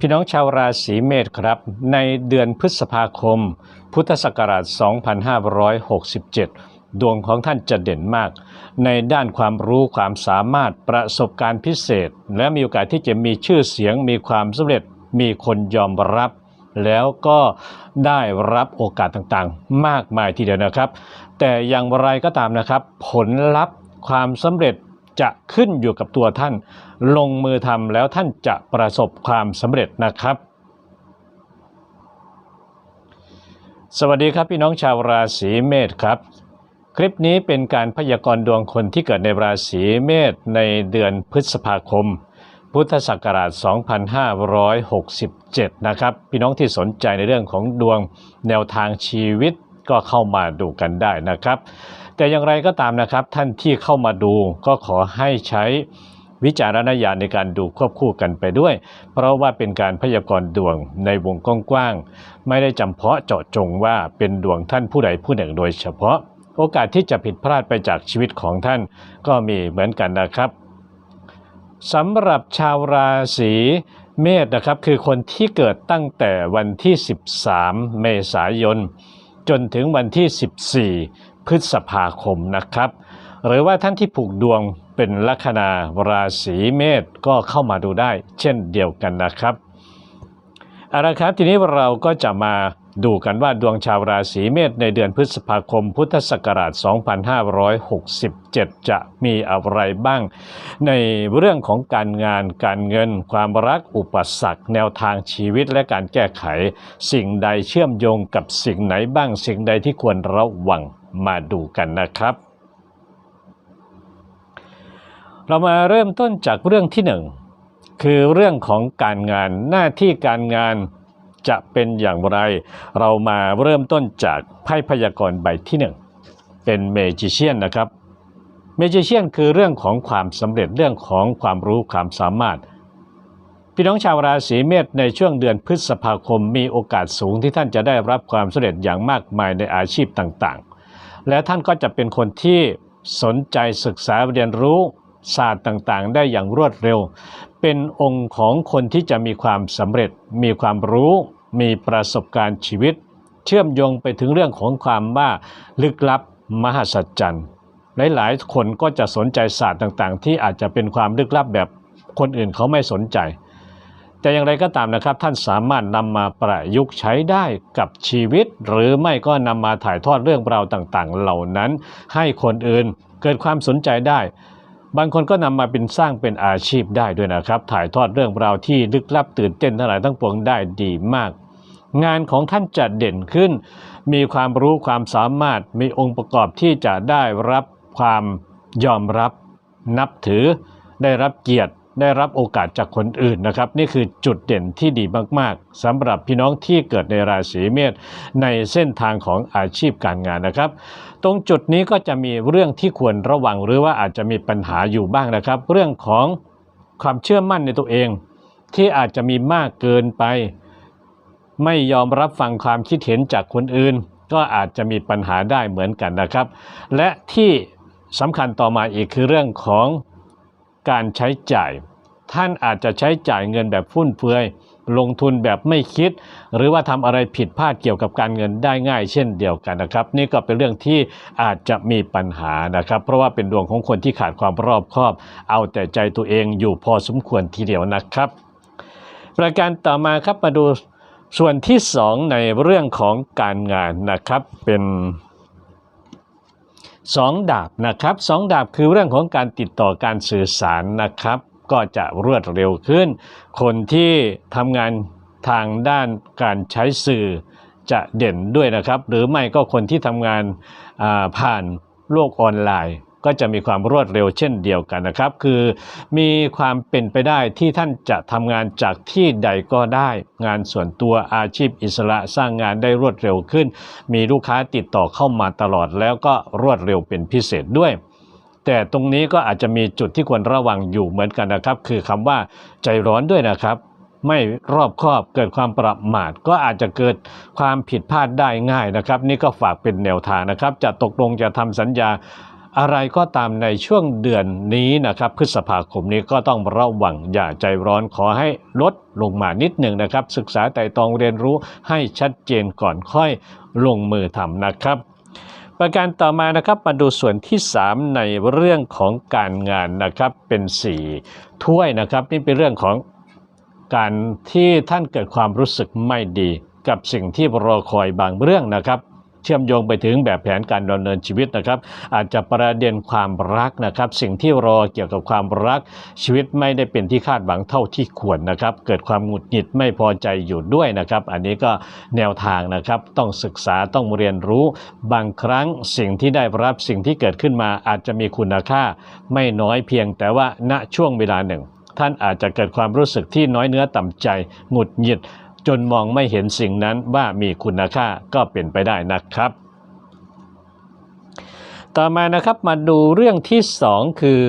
พี่น้องชาวราศีเมษครับ ในเดือนพฤษภาคม พุทธศักราช 2567 ดวงของท่านจะเด่นมาก ในด้านความรู้ความสามารถประสบการณ์พิเศษ และมีโอกาสที่จะมีชื่อเสียงมีความสำเร็จมีคนยอมรับ แล้วก็ได้รับโอกาสต่างๆ มากมายทีเดียวนะครับ แต่อย่างไรก็ตามนะครับ ผลลัพธ์ความสำเร็จ จะขึ้นอยู่กับตัวท่าน ลงมือทำแล้วท่านจะประสบความสำเร็จนะครับ สวัสดีครับพี่น้องชาวราศีเมษครับ คลิปนี้เป็นการพยากรณ์ดวงคนที่เกิดในราศีเมษในเดือนพฤษภาคม พุทธศักราช 2567 นะครับ พี่น้องที่สนใจในเรื่องของดวงแนวทางชีวิตก็เข้ามาดูกันได้นะครับ แต่อย่างไรก็ตามนะครับ ท่านที่เข้ามาดูก็ขอให้ใช้วิจารณญาณในการดูควบคู่กันไปด้วย เพราะว่าเป็นการพยากรณ์ดวงในวงกว้างๆ ไม่ได้จำเพาะเจาะจงว่าเป็นดวงท่านผู้ใดผู้หนึ่งโดยเฉพาะ โอกาสที่จะผิดพลาดไปจากชีวิตของท่านก็มีเหมือนกันนะครับสำหรับชาวราศีเมษนะครับคือคนที่เกิดตั้งแต่วันที่ 13 เมษายน จนถึงวันที่ 14 พฤษภาคมนะครับ หรือว่าท่านที่ผูกดวงเป็นลัคนาราศีเมษก็เข้ามาดูได้ เช่นเดียวกันนะครับเอาละครับทีนี้เราก็จะมาดูกันว่าดวงชาวราศีเมษในเดือนพฤษภาคม พุทธศักราช 2567 จะมีอะไรบ้าง ในเรื่องของการงานการเงิน ความรักอุปสรรค แนวทางชีวิตและการแก้ไข สิ่งใดเชื่อมโยงกับสิ่งไหนบ้าง สิ่งใดที่ควรระวัง มาดูกันนะครับ เรามาเริ่มต้นจากเรื่องที่หนึ่งคือเรื่องของการงานหน้าที่การงานจะเป็นอย่างไร เรามาเริ่มต้นจากไพ่พยากรณ์ใบที่หนึ่งเป็นเมจิเชียนนะครับเมจิเชียนคือเรื่องของความสำเร็จเรื่องของความรู้ความสามารถ พี่น้องชาวราศีเมษในช่วงเดือนพฤษภาคมมีโอกาสสูงที่ท่านจะได้รับความสำเร็จอย่างมากมายในอาชีพต่าง และท่านก็จะเป็นคนที่สนใจศึกษาเรียนรู้ศาสตร์ต่างๆ ได้อย่างรวดเร็ว เป็นองค์ของคนที่จะมีความสำเร็จ มีความรู้ มีประสบการณ์ชีวิต เชื่อมโยงไปถึงเรื่องของความว่าลึกลับมหัศจรรย์หลายๆ คนก็จะสนใจศาสตร์ต่างๆ ที่อาจจะเป็นความลึกลับแบบคนอื่นเขาไม่สนใจ แต่อย่างไรก็ตามนะครับ ท่านสามารถนำมาประยุกต์ใช้ได้กับชีวิต หรือไม่ก็นำมาถ่ายทอดเรื่องราวต่างๆ เหล่านั้น ให้คนอื่นเกิดความสนใจได้ บางคนก็นำมาเป็นสร้างเป็นอาชีพได้ด้วยนะครับ ถ่ายทอดเรื่องราวที่ลึกลับตื่นเต้นทั้งหลายทั้งปวงได้ดีมาก งานของท่านจะเด่นขึ้น มีความรู้ความสามารถมีองค์ประกอบที่จะได้รับความยอมรับ นับถือ ได้รับเกียรติ ได้รับโอกาสจากคนอื่นนะครับ นี่คือจุดเด่นที่ดีมาก ๆสำหรับพี่น้องที่เกิดในราศีเมษในเส้นทางของอาชีพการงานนะครับ ตรงจุดนี้ก็จะมีเรื่องที่ควรระวังหรือว่าอาจจะมีปัญหาอยู่บ้างนะครับ เรื่องของความเชื่อมั่นในตัวเอง ที่อาจจะมีมากเกินไป ไม่ยอมรับฟังความคิดเห็นจากคนอื่น ก็อาจจะมีปัญหาได้เหมือนกันนะครับ และที่สำคัญต่อมาอีกคือเรื่องของ การใช้จ่าย ท่านอาจจะใช้จ่ายเงินแบบฟุ่มเฟือย ลงทุนแบบไม่คิด หรือว่าทำอะไรผิดพลาดเกี่ยวกับการเงินได้ง่าย เช่นเดียวกันนะครับ นี่ก็เป็นเรื่องที่อาจจะมีปัญหานะครับ เพราะว่าเป็นดวงของคนที่ขาดความรอบคอบ เอาแต่ใจตัวเองอยู่พอสมควรทีเดียวนะครับ ประการต่อมาครับมาดูส่วนที่สองในเรื่องของการงานนะครับเป็น สองดาบนะครับสองดาบคือเรื่องของการติดต่อการสื่อสารนะครับ ก็จะรวดเร็วขึ้น คนที่ทำงานทางด้านการใช้สื่อจะเด่นด้วยนะครับ หรือไม่ก็คนที่ทำงานผ่านโลกออนไลน์ ก็จะมีความรวดเร็วเช่นเดียวกันนะครับ คือมีความเป็นไปได้ที่ท่านจะทำงานจากที่ใดก็ได้ งานส่วนตัวอาชีพอิสระสร้างงานได้รวดเร็วขึ้น มีลูกค้าติดต่อเข้ามาตลอดแล้วก็รวดเร็วเป็นพิเศษด้วยแต่ตรงนี้ก็อาจจะมีจุดที่ควรระวังอยู่เหมือนกันนะครับ คือคำว่าใจร้อนด้วยนะครับ ไม่รอบคอบเกิดความประมาทก็อาจจะเกิดความผิดพลาดได้ง่ายนะครับ นี่ก็ฝากเป็นแนวทางนะครับ จะตกลงจะทำสัญญา อะไรก็ตามในช่วงเดือนนี้นะครับ พฤษภาคมนี้ก็ต้องระวังอย่าใจร้อนขอให้ลดลงมานิดหนึ่งนะครับ ศึกษาไต่ตองเรียนรู้ให้ชัดเจนก่อนค่อยลงมือทำนะครับประการต่อมานะครับมาดูส่วนที่ 3 ในเรื่องของการงานนะครับเป็น 4 ถ้วยนะครับนี่เป็นเรื่องของการที่ท่านเกิดความรู้สึกไม่ดี กับสิ่งที่รอคอยบางเรื่องนะครับ เชื่อมโยงไปถึงแบบแผนการดำเนินชีวิตนะครับ อาจจะประเด็นความรักนะครับ สิ่งที่รอเกี่ยวกับความรักชีวิตไม่ได้เป็นที่คาดหวังเท่าที่ควรนะครับ เกิดความหงุดหงิดไม่พอใจอยู่ด้วยนะครับ อันนี้ก็แนวทางนะครับ ต้องศึกษาต้องเรียนรู้ บางครั้งสิ่งที่ได้รับสิ่งที่เกิดขึ้นมาอาจจะมีคุณค่า ไม่น้อยเพียงแต่ว่าณช่วงเวลาหนึ่ง ท่านอาจจะเกิดความรู้สึกที่น้อยเนื้อต่ำใจหงุดหงิด จนมองไม่เห็นสิ่งนั้นว่ามีคุณค่าก็เป็นไปได้นะครับ ต่อมานะครับมาดูเรื่องที่ 2 คือ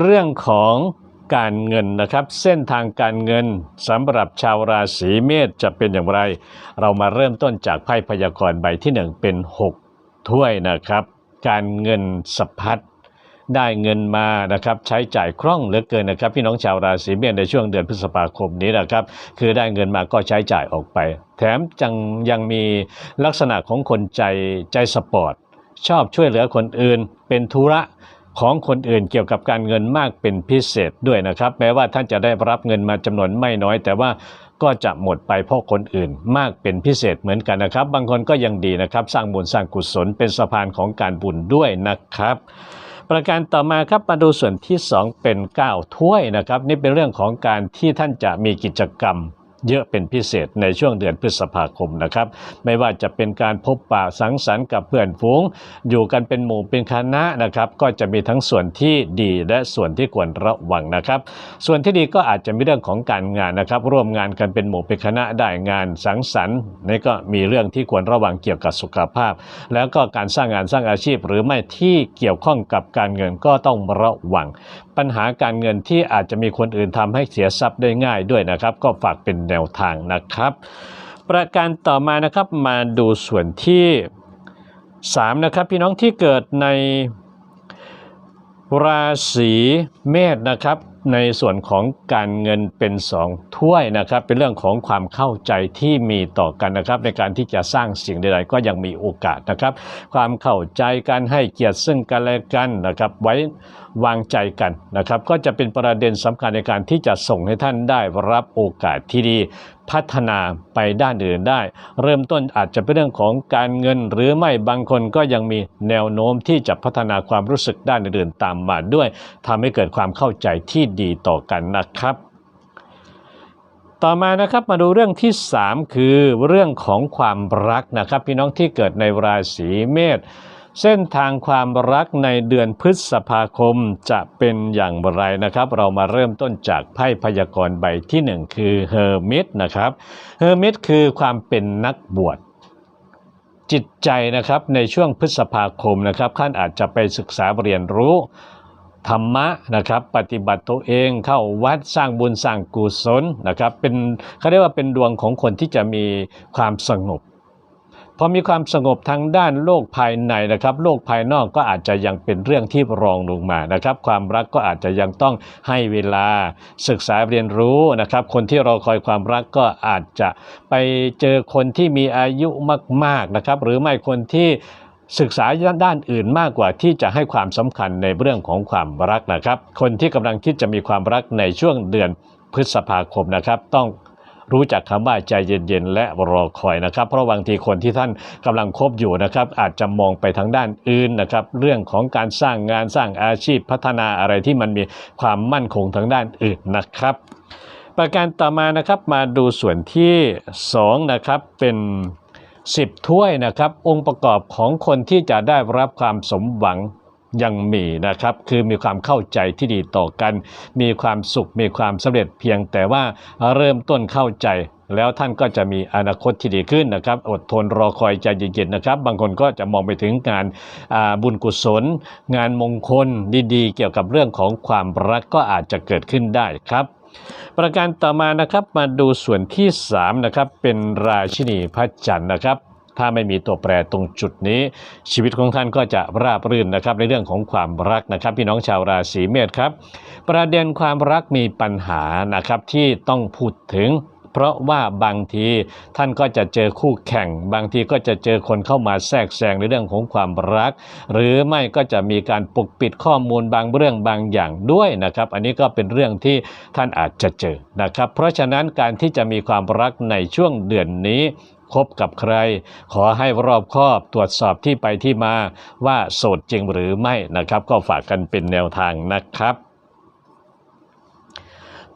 เรื่องของการเงินนะครับ เส้นทางการเงินสำหรับชาวราศีเมษจะเป็นอย่างไร เรามาเริ่มต้นจากไพ่พยากรณ์ใบที่ 1 เป็น 6 ถ้วยนะครับ การเงินสะพัด ได้เงินมานะครับใช้จ่ายคล่องเหลือเกินนะครับพี่น้องชาวราศีเมษในช่วงเดือนพฤษภาคมนี้นะครับคือได้เงินมาก็ใช้จ่ายออกไป แถมจังยังมีลักษณะของคนใจใจสปอร์ตชอบช่วยเหลือคนอื่น เป็นธุระของคนอื่นเกี่ยวกับการเงินมากเป็นพิเศษด้วยนะครับ แม้ว่าท่านจะได้รับเงินมาจำนวนไม่น้อย แต่ว่าก็จะหมดไปเพราะคนอื่นมากเป็นพิเศษเหมือนกันนะครับ บางคนก็ยังดีนะครับ สร้างบุญสร้างกุศลเป็นสะพานของการบุญด้วยนะครับ ประการต่อมาครับมาดูส่วนที่ 2 เป็น 9 ถ้วยนะครับ นี่เป็นเรื่องของการที่ท่านจะมีกิจกรรม เยอะเป็นพิเศษในช่วงเดือนพฤษภาคมนะครับ ไม่ว่าจะเป็นการพบปะสังสรรค์กับเพื่อนฝูง อยู่กันเป็นหมู่เป็นคณะนะครับ ก็จะมีทั้งส่วนที่ดีและส่วนที่ควรระวังนะครับ ส่วนที่ดีก็อาจจะมีเรื่องของการงานนะครับ ร่วมงานกันเป็นหมู่เป็นคณะได้งานสังสรรค์นี่ก็มีเรื่องที่ควรระวังเกี่ยวกับสุขภาพ แล้วก็การสร้างงานสร้างอาชีพ หรือไม่ที่เกี่ยวข้องกับการเงินก็ต้องระวัง ปัญหาการเงินที่อาจจะมีคนอื่นทำให้เสียทรัพย์ได้ง่ายด้วยนะครับ ก็ฝากเป็นแนวทางนะครับ ประการต่อมานะครับมาดูส่วนที่ 3 นะครับ พี่น้องที่เกิดในราศีเมษนะครับในส่วนของการเงินเป็น2ถ้วยนะครับ เป็นเรื่องของความเข้าใจที่มีต่อกันนะครับ ในการที่จะสร้างสิ่งใดๆก็ยังมีโอกาสนะครับ ความเข้าใจการให้เกียรติซึ่งกันและกันนะครับไว้วางใจกันนะครับ ก็จะเป็นประเด็นสำคัญในการที่จะส่งให้ท่านได้รับโอกาสที่ดีพัฒนาไปด้านอื่นได้ เริ่มต้นอาจจะเป็นเรื่องของการเงิน หรือไม่บางคนก็ยังมีแนวโน้มที่จะพัฒนาความรู้สึกด้านอื่นๆตามมาด้วยทำให้เกิดความเข้าใจที่ดีต่อกันนะครับ ต่อมานะครับมาดูเรื่องที่ 3 คือเรื่องของความรักนะครับ พี่น้องที่เกิดในราศีเมษเส้นทางความรักในเดือนพฤษภาคมจะเป็นอย่างไรนะครับ เรามาเริ่มต้นจากไพ่พยากรณ์ใบที่ 1 คือเฮอร์มิตนะครับเฮอร์มิตคือความเป็นนักบวชจิตใจนะครับในช่วงพฤษภาคมนะครับท่านอาจจะไปศึกษาเรียนรู้ ธรรมะนะครับปฏิบัติตัวเองเข้าวัดสร้างบุญสร้างกุศลนะครับเป็นเขาเรียกว่าเป็นดวงของคนที่จะมีความสงบพอมีความสงบทางด้านโลกภายในนะครับ โลกภายนอกก็อาจจะยังเป็นเรื่องที่รองลงมานะครับ ความรักก็อาจจะยังต้องให้เวลาศึกษาเรียนรู้นะครับ คนที่รอคอยความรักก็อาจจะไปเจอคนที่มีอายุมากๆนะครับ หรือไม่คนที่ ศึกษาด้านอื่นมากกว่าที่จะให้ความสำคัญในเรื่องของความรักนะครับ คนที่กำลังคิดจะมีความรักในช่วงเดือนพฤษภาคมนะครับ ต้องรู้จักคำว่าใจเย็นๆและรอคอยนะครับ เพราะบางทีคนที่ท่านกำลังคบอยู่นะครับ อาจจะมองไปทางด้านอื่นนะครับ เรื่องของการสร้างงานสร้างอาชีพพัฒนาอะไรที่มันมีความมั่นคงทางด้านอื่นนะครับ ประการต่อมานะครับมาดูส่วนที่ 2 นะครับเป็น 10 ถ้วยนะครับ องค์ประกอบของคนที่จะได้รับความสมหวังยังมีนะครับ คือมีความเข้าใจที่ดีต่อกัน มีความสุข มีความสำเร็จเพียงแต่ว่าเริ่มต้นเข้าใจ แล้วท่านก็จะมีอนาคตที่ดีขึ้นนะครับ อดทนรอคอยใจเย็นๆนะครับ บางคนก็จะมองไปถึงงานบุญกุศล งานมงคลดีๆ เกี่ยวกับเรื่องของความรักก็อาจจะเกิดขึ้นได้ครับ ประการต่อมานะครับมาดูส่วนที่3นะครับเป็นราชินีพระจันทร์นะครับ ถ้าไม่มีตัวแปรตรงจุดนี้ ชีวิตของท่านก็จะราบรื่นนะครับในเรื่องของความรักนะครับ พี่น้องชาวราศีเมษครับ ประเด็นความรักมีปัญหานะครับที่ต้องพูดถึง เพราะว่าบางทีท่านก็จะเจอคู่แข่ง บางทีก็จะเจอคนเข้ามาแทรกแซงในเรื่องของความรัก หรือไม่ก็จะมีการปกปิดข้อมูลบางเรื่องบางอย่างด้วยนะครับ อันนี้ก็เป็นเรื่องที่ท่านอาจจะเจอนะครับ เพราะฉะนั้นการที่จะมีความรักในช่วงเดือนนี้คบกับใคร ขอให้รอบคอบตรวจสอบที่ไปที่มาว่าโสดจริงหรือไม่นะครับ ก็ฝากกันเป็นแนวทางนะครับ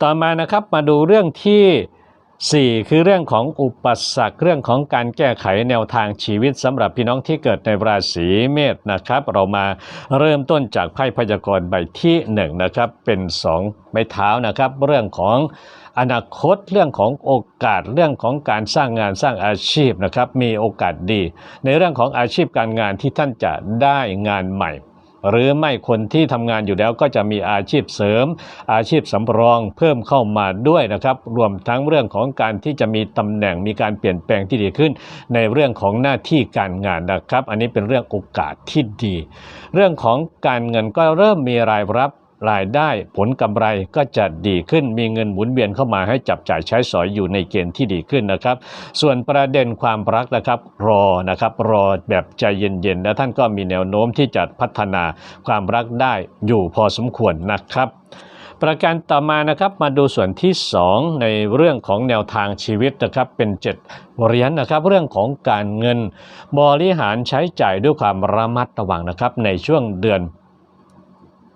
ต่อมานะครับมาดูเรื่องที่ 4 คือเรื่องของอุปสรรคเรื่องของการแก้ไขแนวทางชีวิตสำหรับพี่น้องที่เกิดในราศีเมษนะครับ เรามาเริ่มต้นจากไพ่พยากรณ์ใบที่1นะครับเป็น 2 ไม้เท้านะครับ เรื่องของอนาคตเรื่องของโอกาสเรื่องของการสร้างงานสร้างอาชีพนะครับ มีโอกาสดี ในเรื่องของอาชีพการงานที่ท่านจะได้งานใหม่ หรือไม่คนที่ทำงานอยู่แล้วก็จะมีอาชีพเสริม อาชีพสำรองเพิ่มเข้ามาด้วยนะครับรวมทั้งเรื่องของการที่จะมีตำแหน่งมีการเปลี่ยนแปลงที่ดีขึ้น ในเรื่องของหน้าที่การงานนะครับ อันนี้เป็นเรื่องโอกาสที่ดี เรื่องของการเงินก็เริ่มมีรายรับ รายได้ผลกำไรก็จะดีขึ้นมีเงินหมุนเวียนเข้ามาให้จับจ่ายใช้สอยอยู่ในเกณฑ์ที่ดีขึ้นนะครับ ส่วนประเด็นความรักนะครับรอนะครับรอแบบใจเย็นๆและท่านก็มีแนวโน้มที่จะพัฒนาความรักได้อยู่พอสมควรนะครับประการต่อมานะครับมาดูส่วนที่ 2 ในเรื่องของแนวทางชีวิตนะครับเป็น 7 เหรียญนะครับเรื่องของการเงินบริหารใช้จ่ายด้วยความระมัดระวังนะครับในช่วงเดือน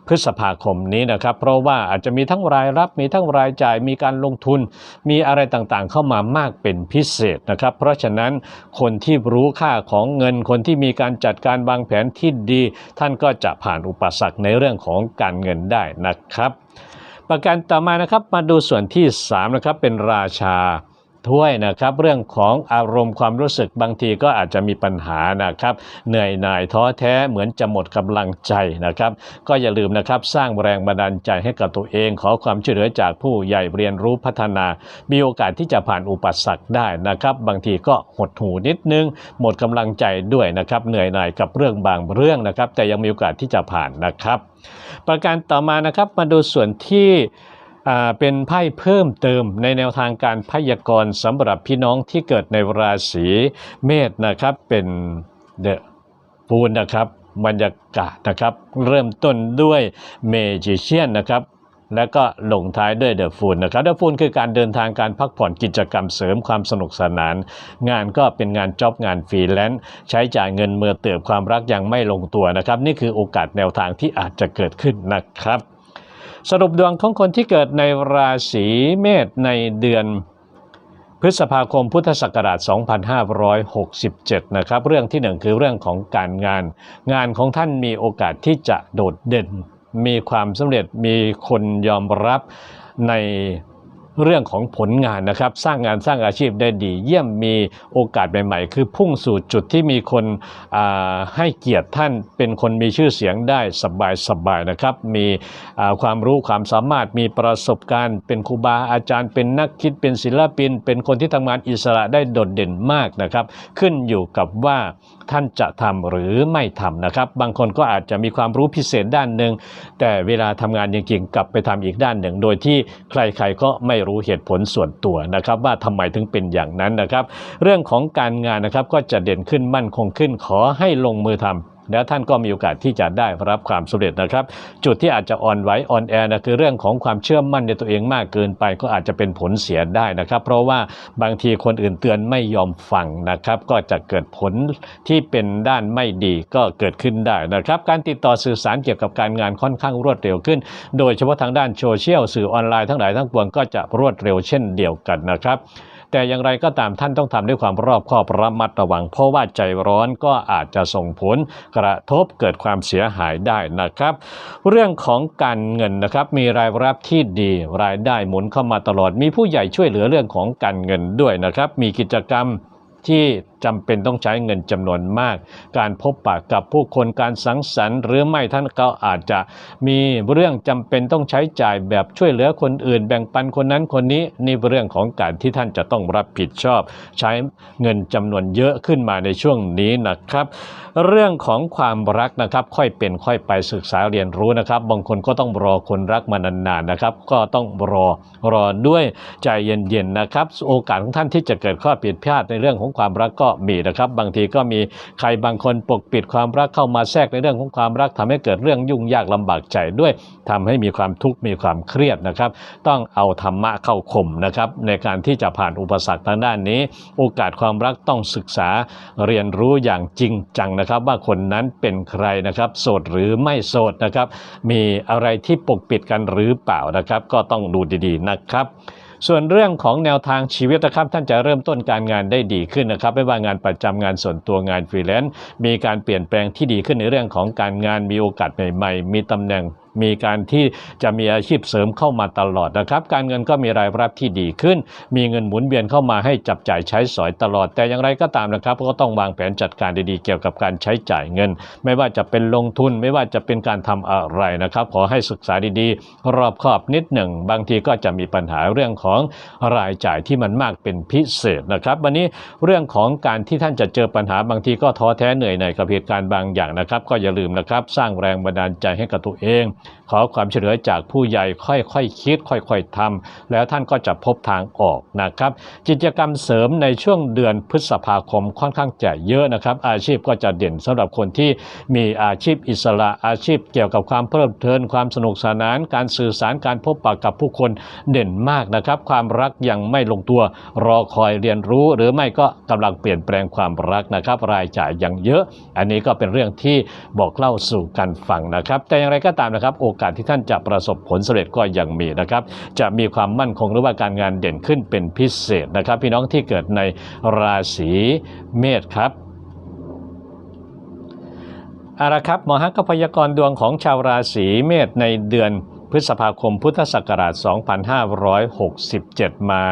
พฤษภาคมนี้นะครับ เพราะว่าอาจจะมีทั้งรายรับมีทั้งรายจ่ายมีการลงทุน มีอะไรต่างๆ เข้ามามากเป็นพิเศษนะครับ เพราะฉะนั้นคนที่รู้ค่าของเงินคนที่มีการจัดการวางแผนที่ดี ท่านก็จะผ่านอุปสรรคในเรื่องของการเงินได้นะครับ ประการต่อมานะครับมาดูส่วนที่3นะครับเป็นราชา ถ้วยนะครับเรื่องของอารมณ์ความรู้สึกบางทีก็อาจจะมีปัญหานะครับ เหนื่อยหน่ายท้อแท้เหมือนจะหมดกำลังใจนะครับ ก็อย่าลืมนะครับสร้างแรงบันดาลใจให้กับตัวเอง ขอความช่วยเหลือจากผู้ใหญ่เรียนรู้พัฒนา มีโอกาสที่จะผ่านอุปสรรคได้นะครับ บางทีก็หดหูนิดนึง หมดกำลังใจด้วยนะครับ เหนื่อยหน่ายกับเรื่องบางเรื่องนะครับ แต่ยังมีโอกาสที่จะผ่านนะครับ ประการต่อมานะครับมาดูส่วนที่ เป็นไพ่เพิ่มเติมในแนวทางการพยากรณ์สำหรับพี่น้องที่เกิดในราศีเมษนะครับเป็นเดอะปูนนะครับบรรยากาศนะครับ เริ่มต้นด้วยเมจิเชียนนะครับแล้วก็ลงท้ายด้วยเดอะฟูนนะครับเดอะฟูนคือการเดินทางการพักผ่อนกิจกรรมเสริมความสนุกสนาน งานก็เป็นงานจ็อบงานฟรีแลนซ์ใช้จ่ายเงินเมื่อเติบความรักยังไม่ลงตัวนะครับ นี่คือโอกาสแนวทางที่อาจจะเกิดขึ้นนะครับ สรุปดวงของคนที่เกิดในราศีเมษในเดือนพฤษภาคมพุทธศักราช 2567 นะครับ เรื่องที่หนึ่งคือเรื่องของการงาน งานของท่านมีโอกาสที่จะโดดเด่น มีความสำเร็จ มีคนยอมรับใน เรื่องของผลงานนะครับ สร้างงานสร้างอาชีพได้ดี เยี่ยมมีโอกาสใหม่ๆ คือพุ่งสู่จุดที่มีคนให้เกียรติท่านเป็นคนมีชื่อเสียงได้สบายๆนะครับ มีความรู้ความสามารถมีประสบการณ์ เป็นครูบาอาจารย์ เป็นนักคิดเป็นศิลปิน เป็นคนที่ทำงานอิสระได้โดดเด่นมากนะครับ ขึ้นอยู่กับว่าท่านจะทำหรือไม่ทำนะครับ บางคนก็อาจจะมีความรู้พิเศษด้านหนึ่งแต่เวลาทำงานจริงๆกลับไปทำอีกด้านหนึ่ง โดยที่ใครๆก็ไม่รู้เหตุผลส่วนตัวนะครับ ว่าทำไมถึงเป็นอย่างนั้นนะครับ เรื่องของการงานนะครับก็จะเด่นขึ้นมั่นคงขึ้นขอให้ลงมือทำ แล้วท่านก็มีโอกาสที่จะได้รับความสำเร็จนะครับ จุดที่อาจจะอ่อนไหวอ่อนแอนะคือเรื่องของความเชื่อมั่นในตัวเองมากเกินไปก็อาจจะเป็นผลเสียได้นะครับ เพราะว่าบางทีคนอื่นเตือนไม่ยอมฟังนะครับ ก็จะเกิดผลที่เป็นด้านไม่ดีก็เกิดขึ้นได้นะครับ การติดต่อสื่อสารเกี่ยวกับการงานค่อนข้างรวดเร็วขึ้น โดยเฉพาะทางด้านโซเชียลสื่อออนไลน์ทั้งหลายทั้งปวงก็จะรวดเร็วเช่นเดียวกันนะครับ แต่อย่างไรก็ตามท่านต้องทำด้วยความรอบคอบระมัดระวัง เพราะว่าใจร้อนก็อาจจะส่งผลกระทบเกิดความเสียหายได้นะครับ เรื่องของการเงินนะครับมีรายรับที่ดี รายได้หมุนเข้ามาตลอด มีผู้ใหญ่ช่วยเหลือเรื่องของการเงินด้วยนะครับ มีกิจกรรมที่จำเป็นต้องใช้เงินจำนวนมาก การพบปะกับผู้คนการสังสรรค์หรือไม่ท่านก็อาจจะมีเรื่องจำเป็นต้องใช้จ่ายแบบช่วยเหลือคนอื่น แบ่งปันคนนั้นคนนี้นี่เป็นเรื่องของการที่ท่านจะต้องรับผิดชอบ ใช้เงินจำนวนเยอะขึ้นมาในช่วงนี้นะครับ เรื่องของความรักนะครับค่อยเป็นค่อยไปศึกษาเรียนรู้นะครับ บางคนก็ต้องรอคนรักมานานๆนะครับ ก็ต้องรอรอด้วยใจเย็นๆนะครับ โอกาสของท่านที่จะเกิดข้อผิดพลาดในเรื่องของความรักก็มีนะครับ บางทีก็มีใครบางคนปกปิดความรักเข้ามาแทรกในเรื่องของความรักทำให้เกิดเรื่องยุ่งยากลำบากใจด้วยทำให้มีความทุกข์มีความเครียดนะครับ ต้องเอาธรรมะเข้าข่มนะครับในการที่จะผ่านอุปสรรคทางด้านนี้ โอกาสความรักต้องศึกษาเรียนรู้อย่างจริงจังนะครับ ว่าคนนั้นเป็นใครนะครับโสดหรือไม่โสดนะครับ มีอะไรที่ปกปิดกันหรือเปล่านะครับ ก็ต้องดูดีๆนะครับ ส่วนเรื่องของแนวทางชีวิตนะครับ ท่านจะเริ่มต้นการงานได้ดีขึ้นนะครับ ไม่ว่างานประจำงานส่วนตัวงานฟรีแลนซ์มีการเปลี่ยนแปลงที่ดีขึ้นในเรื่องของการงานมีโอกาสใหม่ๆมีตำแหน่ง มีการที่จะมีอาชีพเสริมเข้ามาตลอดนะครับ การเงินก็มีรายรับที่ดีขึ้น มีเงินหมุนเวียนเข้ามาให้จับจ่ายใช้สอยตลอด แต่อย่างไรก็ตามนะครับ ก็ต้องวางแผนจัดการดีๆ เกี่ยวกับการใช้จ่ายเงิน ไม่ว่าจะเป็นลงทุนไม่ว่าจะเป็นการทำอะไรนะครับ ขอให้ศึกษาดีๆ รอบคอบนิดหนึ่ง บางทีก็จะมีปัญหาเรื่องของรายจ่ายที่มันมากเป็นพิเศษนะครับ วันนี้เรื่องของการที่ท่านจะเจอปัญหาบางทีก็ท้อแท้เหนื่อยในอยกับเหตุการณ์บางอย่างนะครับ ก็อย่าลืมนะครับ สร้างแรงบันดาลใจให้กับตัวเองขอความช่วยเหลือจากผู้ใหญ่ค่อยๆคคิด ค่อยๆทำแล้วท่านก็จะพบทางออกนะครับ กิจกรรมเสริมในช่วงเดือนพฤษภาคมค่อนข้างจะเยอะนะครับ อาชีพก็จะเด่นสำหรับคนที่มีอาชีพอิสระอาชีพเกี่ยวกับความเพลิดเพลินความสนุกสนาน การสื่อสารการพบปะกับผู้คนเด่นมากนะครับ ความรักยังไม่ลงตัวรอคอยเรียนรู้ หรือไม่ก็กำลังเปลี่ยนแปลงความรักนะครับ รายจ่ายยังเยอะ อันนี้ก็เป็นเรื่องที่บอกเล่าสู่กันฟังนะครับ แต่อย่างไรก็ตามนะครับโอกาสที่ท่านจะประสบผลสำเร็จก็ยังมีนะครับ จะมีความมั่นคงหรือว่าการงานเด่นขึ้นเป็นพิเศษนะครับ พี่น้องที่เกิดในราศีเมษครับอาละครับหมอฮักก็พยากรณ์ดวงของชาวราศีเมษในเดือน พฤษภาคมพุทธศักราช 2567 มา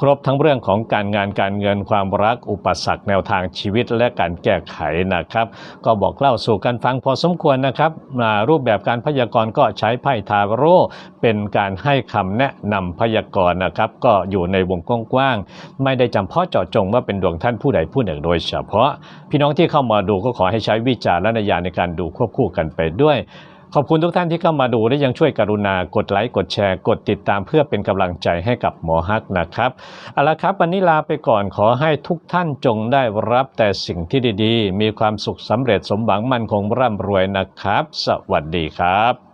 ครบทั้งเรื่องของการงานการเงินความรักอุปสรรคแนวทางชีวิตและการแก้ไขนะครับ ก็บอกเล่าสู่กันฟังพอสมควรนะครับอ่ารูปแบบการพยากรณ์ก็ใช้ไพ่ทาโร่เป็นการให้คำแนะนำพยากรณ์นะครับ ก็อยู่ในวงกว้างๆไม่ได้จำเพาะเจาะจงว่าเป็นดวงท่านผู้ใดผู้หนึ่งโดยเฉพาะ พี่น้องที่เข้ามาดูก็ขอให้ใช้วิจารณญาณในการดูควบคู่กันไปด้วย ขอบคุณทุกท่านที่เข้ามาดูและยังช่วยกรุณากดไลค์กดแชร์ กดติดตามเพื่อเป็นกำลังใจให้กับหมอฮักนะครับเอาละครับวันนี้ลาไปก่อนขอให้ทุกท่านจงได้รับแต่สิ่งที่ดีๆ มีความสุขสำเร็จสมหวังมั่นคงร่ำรวยนะครับ สวัสดีครับ